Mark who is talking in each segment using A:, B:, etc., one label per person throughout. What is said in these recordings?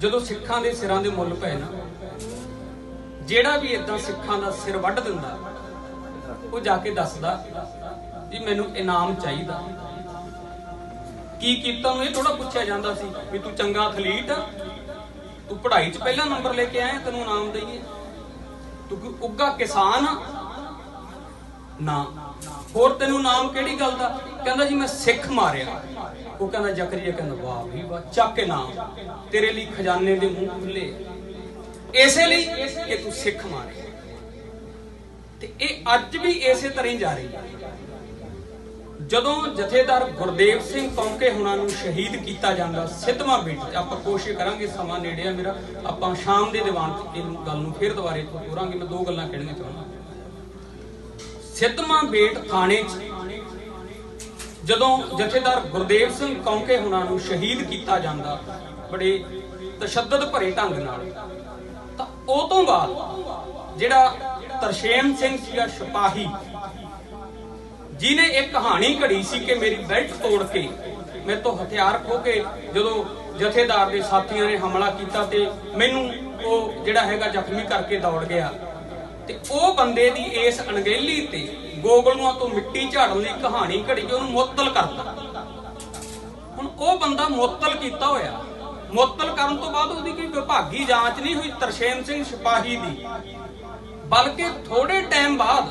A: ਜਦੋਂ ਸਿੱਖਾਂ ਦੇ ਸਿਰਾਂ ਦੇ ਮੁੱਲ ਪਏ ਨਾ, ਜਿਹੜਾ ਵੀ ਇਦਾਂ ਸਿੱਖਾਂ ਦਾ ਸਿਰ ਵੱਢ ਦਿੰਦਾ, ਉਹ ਜਾ ਕੇ ਦੱਸਦਾ ਵੀ ਮੈਨੂੰ ਇਨਾਮ ਚਾਹੀਦਾ। ਕੀ ਕੀਤਾ ਨੂੰ ਇਹ ਥੋੜਾ ਪੁੱਛਿਆ ਜਾਂਦਾ ਸੀ ਵੀ ਤੂੰ ਚੰਗਾ ਐਥਲੀਟ ਆ, ਤੂੰ ਪੜ੍ਹਾਈ 'ਚ ਪਹਿਲਾ ਨੰਬਰ ਲੈ ਕੇ ਆਇਆ, ਤੈਨੂੰ ਇਨਾਮ ਦਈਏ। ਤੂੰ ਕੋਈ ਉੱਗਾ ਕਿਸਾਨ ਆ? ਨਾ। ਹੋਰ ਤੈਨੂੰ ਨਾਮ ਕਿਹੜੀ ਗੱਲ ਦਾ? ਕਹਿੰਦਾ ਜੀ ਮੈਂ ਸਿੱਖ ਮਾਰਿਆ। ਉਹ ਕਹਿੰਦਾ ਜ਼ਕਰੀਆ ਕਹਿੰਦਾ, ਵਾਹ ਵੀ ਵਾਹ, ਚੱਕ ਕੇ ਤੇਰੇ ਲਈ ਖਜ਼ਾਨੇ ਦੇ ਮੂੰਹ ਖੁੱਲੇ ਇਸੇ ਲਈ ਕਿ ਤੂੰ ਸਿੱਖ ਮਾਰਿਆ ਤੇ ਇਹ ਅੱਜ ਵੀ ਇਸੇ ਤਰ੍ਹਾਂ ਹੀ ਜਾਰੀ ਹੈ। ਜਦੋਂ ਜਥੇਦਾਰ ਗੁਰਦੇਵ ਸਿੰਘ ਕੌਂਕੇ ਹੁਣਾਂ ਨੂੰ ਸ਼ਹੀਦ ਕੀਤਾ ਜਾਂਦਾ, ਸਿੱਧਵਾਂ ਬੇਟ ਆਪਾਂ ਕੋਸ਼ਿਸ਼ ਕਰਾਂਗੇ, ਸਮਾਂ ਨੇੜੇ ਆ ਮੇਰਾ, ਆਪਾਂ ਸ਼ਾਮ ਦੇ ਦੀਵਾਨ ਤੇ ਇਹ ਗੱਲ ਨੂੰ ਫੇਰ ਦੁਬਾਰੇ ਤੋਂ ਤੋਰਾਂਗੇ, ਮੈਂ ਦੋ ਗੱਲਾਂ ਕਹਿਣੀਆਂ ਚਾਹੁੰਦਾ। ਸਿੱਧਵਾਂ ਬੇਟ ਥਾਣੇ 'ਚ ਜਦੋਂ ਜਥੇਦਾਰ ਗੁਰਦੇਵ ਸਿੰਘ ਕੌਂਕੇ ਹੁਣਾਂ ਨੂੰ ਸ਼ਹੀਦ ਕੀਤਾ ਜਾਂਦਾ, ਬੜੇ ਤਸ਼ੱਦਦ ਭਰੇ ਢੰਗ ਨਾਲ, ਤਾਂ ਉਹ ਤੋਂ ਬਾਅਦ ਜਿਹੜਾ ਤਰਸ਼ੇਮ ਸਿੰਘ ਸੀਗਾ ਸਿਪਾਹੀ ਜਿਨੇ ਇੱਕ ਕਹਾਣੀ ਘੜੀ ਸੀ ਕਿ ਮੇਰੀ ਬੈਲਟ ਤੋੜ ਕੇ ਮੇਰੇ ਤੋਂ ਹਥਿਆਰ ਖੋ ਕੇ ਜਦੋਂ ਜਥੇਦਾਰ ਦੇ ਸਾਥੀਆਂ ਨੇ ਹਮਲਾ ਕੀਤਾ ਤੇ ਮੈਨੂੰ ਉਹ ਜਿਹੜਾ ਹੈਗਾ ਜ਼ਖਮੀ ਕਰਕੇ ਦੌੜ ਗਿਆ, ਤੇ ਉਹ ਬੰਦੇ ਦੀ ਇਸ ਅਣਗਹਿਲੀ ਤੇ ਗੋਗਲੂਆਂ ਤੋਂ ਮਿੱਟੀ ਝਾੜਨ ਦੀ ਕਹਾਣੀ ਘੜੀ ਕੇ ਉਹਨੂੰ ਮੁਅੱਤਲ ਕਰਤਾ। ਹੁਣ ਉਹ ਬੰਦਾ ਮੁਅੱਤਲ ਕੀਤਾ ਹੋਇਆ। ਮੁਅੱਤਲ ਕਰਨ ਤੋਂ ਬਾਅਦ ਉਹਦੀ ਕੋਈ ਵਿਭਾਗੀ ਜਾਂਚ ਨਹੀਂ ਹੋਈ ਤਰਸ਼ੇਮ ਸਿੰਘ ਸਿਪਾਹੀ ਦੀ। ਬਲਕਿ ਥੋੜੇ ਟਾਈਮ ਬਾਅਦ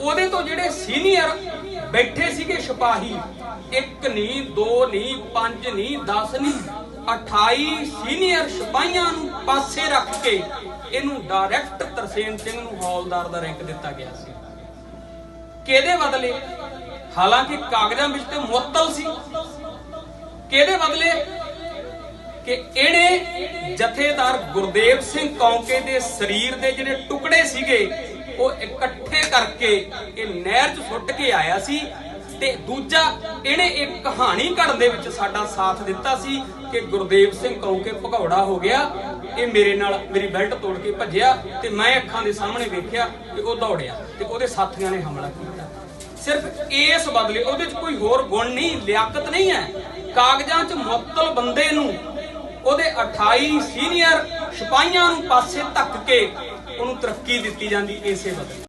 A: ਉਹਦੇ ਤੋਂ ਜਿਹੜੇ ਸੀਨੀਅਰ ਬੈਠੇ ਸੀਗੇ ਸਿਪਾਹੀ, ਇੱਕ ਨਹੀਂ, ਦੋ ਨਹੀਂ, ਪੰਜ ਨਹੀਂ 10 ਨਹੀਂ 28 ਸੀਨੀਅਰ ਸਿਪਾਹੀਆਂ ਨੂੰ ਪਾਸੇ ਰੱਖ ਕੇ ਇਹਨੂੰ ਡਾਇਰੈਕਟ ਤਰਸੇਮ ਸਿੰਘ ਨੂੰ ਹੌਲਦਾਰ ਦਾ ਰੈਂਕ ਦਿੱਤਾ ਗਿਆ ਸੀ। ਕਿਹਦੇ ਬਦਲੇ? ਹਾਲਾਂਕਿ ਕਾਗਜ਼ਾਂ ਵਿੱਚ ਤੇ ਮੁਅੱਤਲ ਸੀ। ਕਿਹਦੇ ਬਦਲੇ? ਕਿ ਇਹਨੇ ਜਥੇਦਾਰ ਗੁਰਦੇਵ ਸਿੰਘ ਕੌਂਕੇ ਦੇ ਸਰੀਰ ਦੇ ਜਿਹੜੇ ਟੁਕੜੇ ਸੀਗੇ, ਉਹ ਇਕੱਠੇ ਕਰਕੇ ਇਹ ਨਹਿਰ 'ਚ ਸੁੱਟ ਕੇ ਆਇਆ ਸੀ। ਤੇ ਦੂਜਾ, ਇਹਨੇ ਇੱਕ ਕਹਾਣੀ ਘੜਨ ਦੇ ਵਿੱਚ ਸਾਡਾ ਸਾਥ ਦਿੱਤਾ ਸੀ ਕਿ ਗੁਰਦੇਵ ਸਿੰਘ ਕੌਂਕੇ ਭਗੌੜਾ ਹੋ ਗਿਆ, ਇਹ ਮੇਰੇ ਨਾਲ ਮੇਰੀ ਬੈਲਟ ਤੋੜ ਕੇ ਭੱਜਿਆ ਤੇ ਮੈਂ ਅੱਖਾਂ ਦੇ ਸਾਹਮਣੇ ਵੇਖਿਆ ਕਿ ਉਹ ਦੌੜਿਆ ਤੇ ਉਹਦੇ ਸਾਥੀਆਂ ਨੇ ਹਮਲਾ ਕੀਤਾ। ਸਿਰਫ ਇਸ ਬਦਲੇ ਉਹਦੇ 'ਚ ਕੋਈ ਹੋਰ ਗੁਣ ਨਹੀਂ, ਲਿਆਕਤ ਨਹੀਂ ਹੈ। ਕਾਗਜ਼ਾਂ 'ਚ ਮੁਅੱਤਲ ਬੰਦੇ ਨੂੰ ਉਹਦੇ 28 ਸੀਨੀਅਰ ਸਿਪਾਹੀਆਂ ਨੂੰ ਪਾਸੇ ਧੱਕ ਕੇ ਉਹਨੂੰ ਤਰੱਕੀ ਦਿੱਤੀ ਜਾਂਦੀ ਇਸੇ ਬਦਲੇ।